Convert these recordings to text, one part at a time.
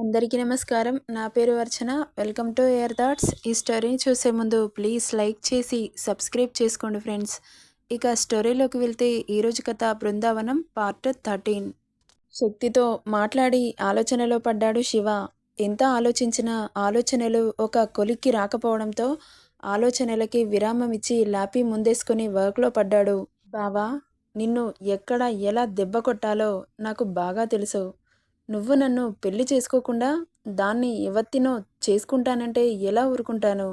అందరికీ నమస్కారం. నా పేరు Archana. Welcome to air thoughts. ఈ స్టోరీని చూసే ముందు ప్లీజ్ లైక్ చేసి సబ్స్క్రైబ్ చేసుకోండి ఫ్రెండ్స్. ఇక స్టోరీలోకి వెళ్తే ఈరోజు కథ బృందావనం పార్ట్ థర్టీన్. శక్తితో మాట్లాడి ఆలోచనలో పడ్డాడు శివ. ఎంత ఆలోచించినా ఆలోచనలు ఒక కొలిక్కి రాకపోవడంతో ఆలోచనలకి విరామం ఇచ్చి లాపి ముందేసుకొని వర్క్లో పడ్డాడు. బావా నిన్ను ఎక్కడ ఎలా దెబ్బ కొట్టాలో నాకు బాగా తెలుసు. నువ్వు నన్ను పెళ్ళి చేసుకోకుండా దాన్ని ఎవత్తినో చేసుకుంటానంటే ఎలా ఊరుకుంటాను?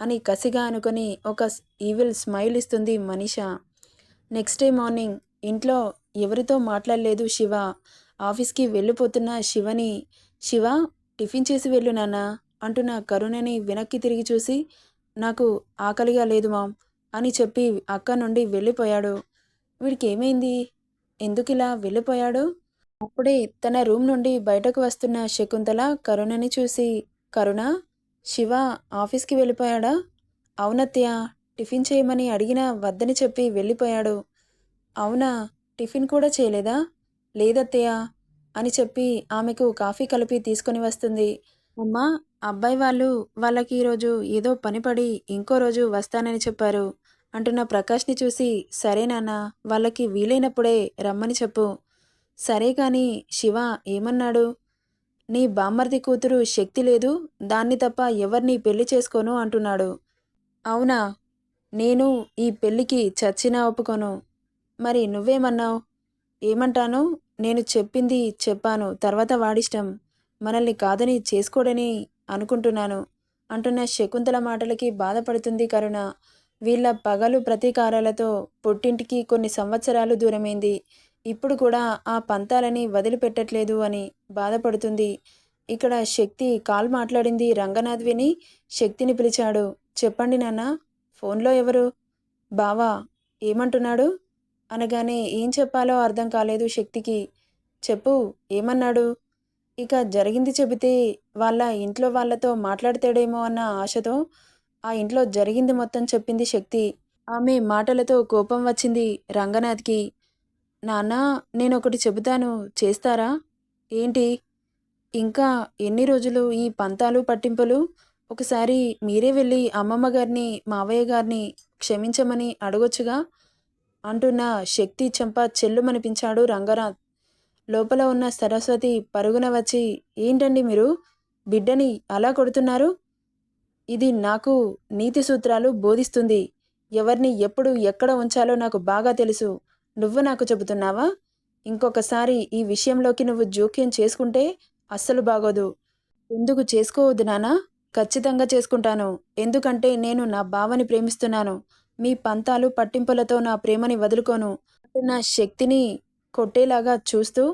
అని కసిగా అనుకొని ఒక ఈవిల్ స్మైల్ ఇస్తుంది మనీష. నెక్స్ట్ డే మార్నింగ్ ఇంట్లో ఎవరితో మాట్లాడలేదు శివ. ఆఫీస్కి వెళ్ళిపోతున్న శివని శివ టిఫిన్ చేసి వెళ్ళు నాన్న అంటున్న కరుణని వెనక్కి తిరిగి చూసి నాకు ఆకలిగా లేదు మామ్ అని చెప్పి అక్క నుండి వెళ్ళిపోయాడు. వీడికి ఏమైంది ఎందుకు ఇలా వెళ్ళిపోయాడు? అప్పుడే తన రూమ్ నుండి బయటకు వస్తున్న శకుంతల కరుణని చూసి కరుణ శివ ఆఫీస్కి వెళ్ళిపోయాడా? అవునత్య టిఫిన్ చేయమని అడిగినా వద్దని చెప్పి వెళ్ళిపోయాడు. అవునా టిఫిన్ కూడా చేయలేదా? లేదత్తయ్య అని చెప్పి ఆమెకు కాఫీ కలిపి తీసుకొని వస్తుంది. అమ్మా అబ్బాయి వాళ్ళు వాళ్ళకి ఈరోజు ఏదో పనిపడి ఇంకో రోజు వస్తానని చెప్పారు. అంటున్న ప్రకాష్ని చూసి సరే నాన్న వాళ్ళకి వీలైనప్పుడే రమ్మని చెప్పు. సరే కాని శివ ఏమన్నాడు? నీ బామ్మర్ది కూతురు శక్తి లేదు దాన్ని తప్ప ఎవరిని పెళ్ళి చేసుకోను అంటున్నాడు. అవునా? నేను ఈ పెళ్ళికి చచ్చినా ఒప్పుకోను. మరి నువ్వేమన్నావు? ఏమంటాను? నేను చెప్పింది చెప్పాను తర్వాత వాడిష్టం. మనల్ని కాదని చేసుకోడని అనుకుంటున్నాను అంటున్న శకుంతల మాటలకి బాధపడుతుంది కరుణ. వీళ్ళ పగలు ప్రతీకారాలతో పుట్టింటికి కొన్ని సంవత్సరాలు దూరమైంది. ఇప్పుడు కూడా ఆ పంతాలని వదిలిపెట్టట్లేదు అని బాధపడుతుంది. ఇక్కడ శక్తి కాల్ మాట్లాడింది రంగనాథ్ విని శక్తిని పిలిచాడు. చెప్పండి నాన్న ఫోన్లో ఎవరు? బావా ఏమంటున్నాడు? అనగానే ఏం చెప్పాలో అర్థం కాలేదు శక్తికి. చెప్పు ఏమన్నాడు? ఇక జరిగింది చెబితే వాళ్ళ ఇంట్లో వాళ్ళతో మాట్లాడతాడేమో అన్న ఆశతో ఆ ఇంట్లో జరిగింది మొత్తం చెప్పింది శక్తి. ఆమె మాటలతో కోపం వచ్చింది రంగనాథ్కి. నాన్న నేను ఒకటి చెబుతాను. చేస్తారా? ఏంటి? ఇంకా ఎన్ని రోజులు ఈ పంతాలు పట్టింపులు? ఒకసారి మీరే వెళ్ళి అమ్మమ్మ గారిని మావయ్య గారిని క్షమించమని అడగొచ్చుగా? అంటున్న శక్తి చెంప చెల్లుమనిపించాడు రంగనాథ్ లోపల ఉన్న సరస్వతి పరుగున వచ్చి ఏంటండి మీరు? బిడ్డని అలా కొడుతున్నారు? ఇది నాకు నీతి సూత్రాలు బోధిస్తుంది. ఎవరిని ఎప్పుడు ఎక్కడ ఉంచాలో నాకు బాగా తెలుసు. నువ్వు నాకు చెబుతున్నావా? ఇంకొకసారి ఈ విషయంలోకి నువ్వు జోక్యం చేసుకుంటే అస్సలు బాగోదు. ఎందుకు చేసుకోవద్దు నానా? ఖచ్చితంగా చేసుకుంటాను. ఎందుకంటే నేను నా బావని ప్రేమిస్తున్నాను. మీ పంతాలు పట్టింపులతో నా ప్రేమని వదులుకోను. నా శక్తిని కొట్టేలాగా చూస్తూ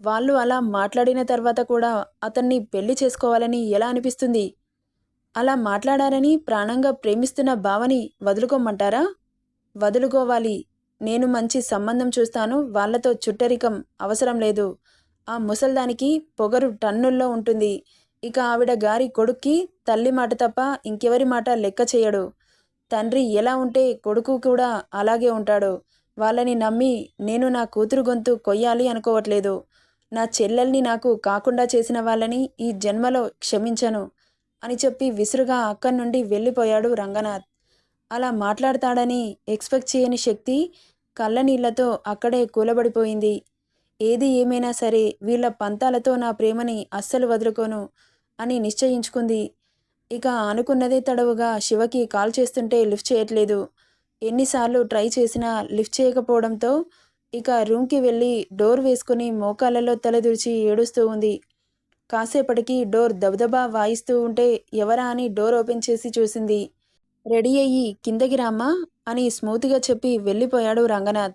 వాళ్ళు అలా మాట్లాడిన తర్వాత కూడా అతన్ని పెళ్ళి చేసుకోవాలని ఎలా అనిపిస్తుంది? అలా మాట్లాడారని ప్రాణంగా ప్రేమిస్తున్న బావని వదులుకోమంటారా? వదులుకోవాలి. నేను మంచి సంబంధం చూస్తాను వాళ్ళతో చుట్టరికం అవసరం లేదు. ఆ ముసల్దానికి పొగరు టన్నుల్లో ఉంటుంది. ఇక ఆవిడ గారి కొడుక్కి తల్లి మాట తప్ప ఇంకెవరి మాట లెక్క చేయడు. తండ్రి ఎలా ఉంటే కొడుకు కూడా అలాగే ఉంటాడు. వాళ్ళని నమ్మి నేను నా కూతురు గొంతు కొయ్యాలి అనుకోవట్లేదు. నా చెల్లెల్ని నాకు కాకుండా చేసిన వాళ్ళని ఈ జన్మలో క్షమించను అని చెప్పి విసురుగా అక్కడి నుండి వెళ్ళిపోయాడు రంగనాథ్. అలా మాట్లాడతాడని ఎక్స్పెక్ట్ చేయని శక్తి కళ్ళనీళ్ళతో అక్కడే కూలబడిపోయింది. ఏది ఏమైనా సరే వీళ్ళ పంతాలతో నా ప్రేమని అస్సలు వదులుకోను అని నిశ్చయించుకుంది. ఇక అనుకున్నదే తడవుగా శివకి కాల్ చేస్తుంటే లిఫ్ట్ చేయట్లేదు. ఎన్నిసార్లు ట్రై చేసినా లిఫ్ట్ చేయకపోవడంతో ఇక రూమ్కి వెళ్ళి డోర్ వేసుకుని మోకాళ్ళలో తలదూర్చి ఏడుస్తూ ఉంది. కాసేపటికి డోర్ దబదబా వాయిస్తూ ఉంటే ఎవరా అని డోర్ ఓపెన్ చేసి చూసింది. రెడీ అయ్యి కిందకి రామ్మా అని స్మూత్గా చెప్పి వెళ్ళిపోయాడు రంగనాథ్.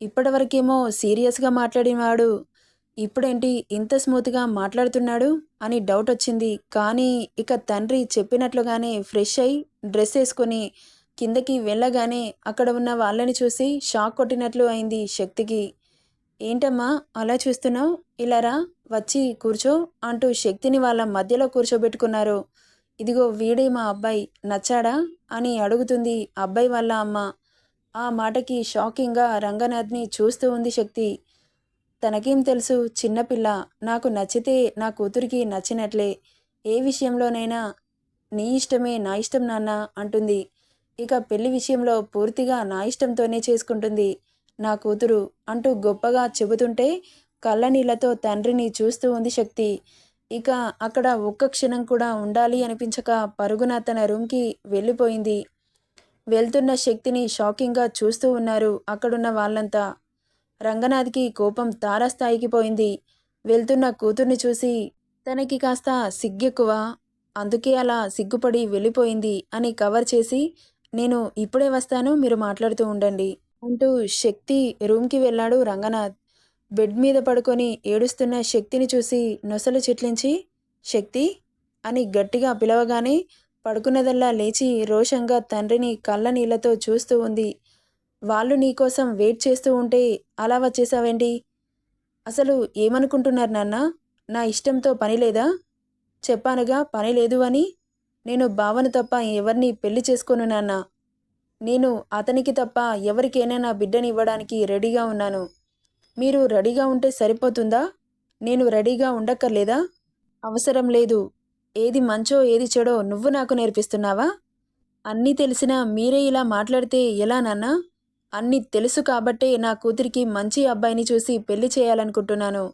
ఇప్పటివరకేమో సీరియస్గా మాట్లాడినవాడు. ఇప్పుడేంటి ఇంత స్మూత్గా మాట్లాడుతున్నాడు? అని డౌట్ వచ్చింది. కానీ ఇక తండ్రి చెప్పినట్లుగానే ఫ్రెష్ అయి డ్రెస్ వేసుకొని కిందకి వెళ్ళగానే అక్కడ ఉన్న వాళ్ళని చూసి షాక్ కొట్టినట్లు అయింది శక్తికి. ఏంటమ్మా అలా చూస్తున్నావు? ఇలారా వచ్చి కూర్చో అంటూ శక్తిని వాళ్ళ మధ్యలో కూర్చోబెట్టుకున్నారు. ఇదిగో వీడే మా అబ్బాయి నచ్చాడా? అని అడుగుతుంది అబ్బాయి వాళ్ళ అమ్మ. ఆ మాటకి షాకింగ్గా రంగనాథ్ని చూస్తూ ఉంది శక్తి. తనకేం తెలుసు? చిన్నపిల్ల నాకు నచ్చితే నా కూతురికి నచ్చినట్లే. ఏ విషయంలోనైనా నీ ఇష్టమే నా ఇష్టం నాన్న అంటుంది. ఇక పెళ్ళి విషయంలో పూర్తిగా నా ఇష్టంతోనే చేసుకుంటుంది. నా కూతురు అంటూ గొప్పగా చెబుతుంటే కళ్ళనీళ్ళతో తండ్రిని చూస్తూ ఉంది శక్తి. ఇక అక్కడ ఒక్క క్షణం కూడా ఉండాలి అనిపించక పరుగున తన రూమ్కి వెళ్ళిపోయింది. వెళ్తున్న శక్తిని షాకింగ్గా చూస్తూ ఉన్నారు అక్కడున్న వాళ్ళంతా. రంగనాథ్కి కోపం తారాస్థాయికి పోయింది. వెళ్తున్న కూతుర్ని చూసి తనకి కాస్త సిగ్గెక్కువ. అందుకే అలా సిగ్గుపడి వెళ్ళిపోయింది అని కవర్ చేసి నేను ఇప్పుడే వస్తాను మీరు మాట్లాడుతూ ఉండండి అంటూ శక్తి రూమ్కి వెళ్ళాడు రంగనాథ్. బెడ్ మీద పడుకొని ఏడుస్తున్న శక్తిని చూసి నొసలు చిట్లించి శక్తి అని గట్టిగా పిలవగానే పడుకున్నదల్లా లేచి రోషంగా తండ్రిని కళ్ళ నీళ్ళతో చూస్తూ ఉంది. వాళ్ళు నీకోసం వెయిట్ చేస్తూ ఉంటే అలా వచ్చేసావేంటి? అసలు ఏమనుకుంటున్నారు నాన్న? నా ఇష్టంతో పని లేదా? చెప్పానుగా పని లేదు అని? నేను భావన తప్ప ఎవరిని పెళ్ళి చేసుకోను నాన్న. నేను అతనికి తప్ప ఎవరికైనా నా బిడ్డని ఇవ్వడానికి రెడీగా ఉన్నాను. మీరు రెడీగా ఉంటే సరిపోతుందా? నేను రెడీగా ఉండక్కర్లేదా? అవసరం లేదు. ఏది మంచో ఏది చెడో నువ్వు నాకు నేర్పిస్తున్నావా? అన్నీ తెలిసినా మీరే ఇలా మాట్లాడితే ఎలా నాన్న? అన్నీ తెలుసు కాబట్టే నా కూతురికి మంచి అబ్బాయిని చూసి పెళ్ళి చేయాలనుకుంటున్నాను.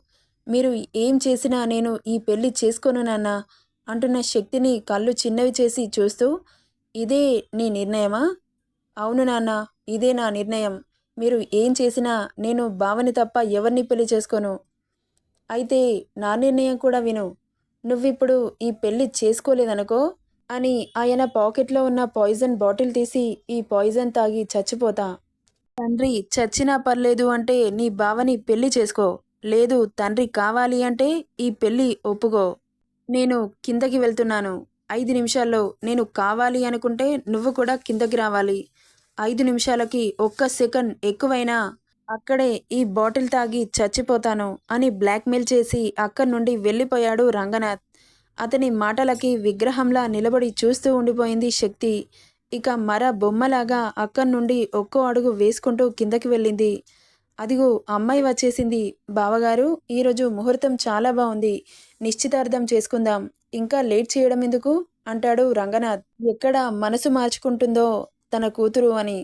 మీరు ఏం చేసినా నేను ఈ పెళ్ళి చేసుకోను నాన్న అంటున్న శక్తిని కళ్ళు చిన్నవి చేసి చూస్తూ ఇదే నీ నిర్ణయమా? అవును నాన్న ఇదే నా నిర్ణయం. మీరు ఏం చేసినా నేను భావని తప్ప ఎవరిని పెళ్ళి చేసుకోను. అయితే నా నిర్ణయం కూడా విను. నువ్విప్పుడు ఈ పెళ్ళి చేసుకోలేదనుకో? అని ఆయన పాకెట్లో ఉన్న పాయిజన్ బాటిల్ తీసి ఈ పాయిజన్ తాగి చచ్చిపోతా. తండ్రి చచ్చినా పర్లేదు అంటే నీ బావని పెళ్ళి చేసుకో. లేదు తండ్రి కావాలి అంటే ఈ పెళ్ళి ఒప్పుకో. నేను కిందకి వెళ్తున్నాను. ఐదు నిమిషాల్లో నేను కావాలి అనుకుంటే నువ్వు కూడా కిందకి రావాలి. ఐదు నిమిషాలకి ఒక్క సెకండ్ ఎక్కువైనా అక్కడే ఈ బాటిల్ తాగి చచ్చిపోతాను అని బ్లాక్మెయిల్ చేసి అక్కడి నుండి వెళ్ళిపోయాడు రంగనాథ్. అతని మాటలకి విగ్రహంలా నిలబడి చూస్తూ ఉండిపోయింది శక్తి. ఇక మర బొమ్మలాగా అక్కడి నుండి ఒక్కో అడుగు వేసుకుంటూ కిందకి వెళ్ళింది. అదిగో అమ్మాయి వచ్చేసింది. బావగారు ఈరోజు ముహూర్తం చాలా బాగుంది. నిశ్చితార్థం చేసుకుందాం. ఇంకా లేట్ చేయడం ఎందుకు? అంటాడు రంగనాథ్. ఎక్కడ మనసు మార్చుకుంటుందో తన కూతురు అని.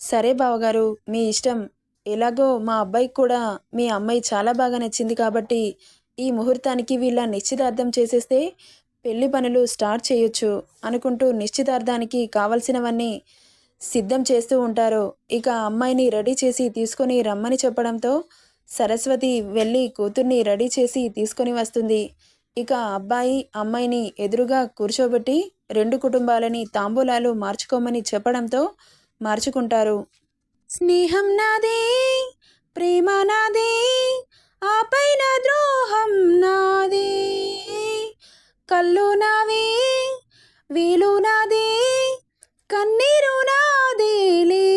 సరే బావగారు మీ ఇష్టం. ఎలాగో మా అబ్బాయికి కూడా మీ అమ్మాయి చాలా బాగా నచ్చింది కాబట్టి ఈ ముహూర్తానికి వీళ్ళ నిశ్చితార్థం చేసేస్తే పెళ్ళి పనులు స్టార్ట్ చేయొచ్చు అనుకుంటూ నిశ్చితార్థానికి కావలసినవన్నీ సిద్ధం చేస్తూ ఉంటారు. ఇక అమ్మాయిని రెడీ చేసి తీసుకొని రమ్మని చెప్పడంతో సరస్వతి వెళ్ళి కూతుర్ని రెడీ చేసి తీసుకొని వస్తుంది. ఇక అబ్బాయి అమ్మాయిని ఎదురుగా కూర్చోబెట్టి రెండు కుటుంబాలని తాంబూలాలు మార్చుకోమని చెప్పడంతో మార్చుకుంటారు. స్నేహం నాదే ప్రేమ నాదే ఆ పైన ద్రోహం నాదే. కళ్ళు నావే వీలు నాదే కన్నీరు నాదేలే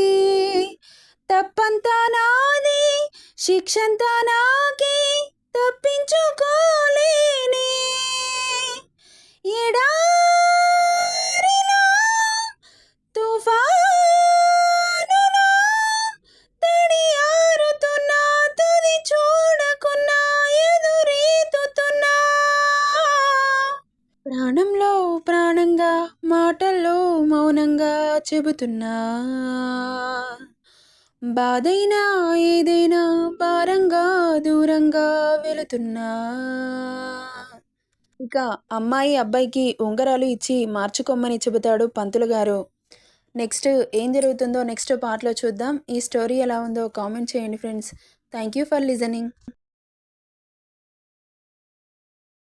తప్పంతా నాదే శిక్షంతా నా చెబుతున్నా. బాధైనా ఏదైనా భారంగా దూరంగా వెళుతున్నా. ఇక అమ్మాయి అబ్బాయికి ఉంగరాలు ఇచ్చి మార్చుకోమని చెబుతాడు పంతులు గారు. నెక్స్ట్ ఏం జరుగుతుందో నెక్స్ట్ పార్ట్లో చూద్దాం. ఈ స్టోరీ ఎలా ఉందో కామెంట్ చేయండి friends. Thank you for listening.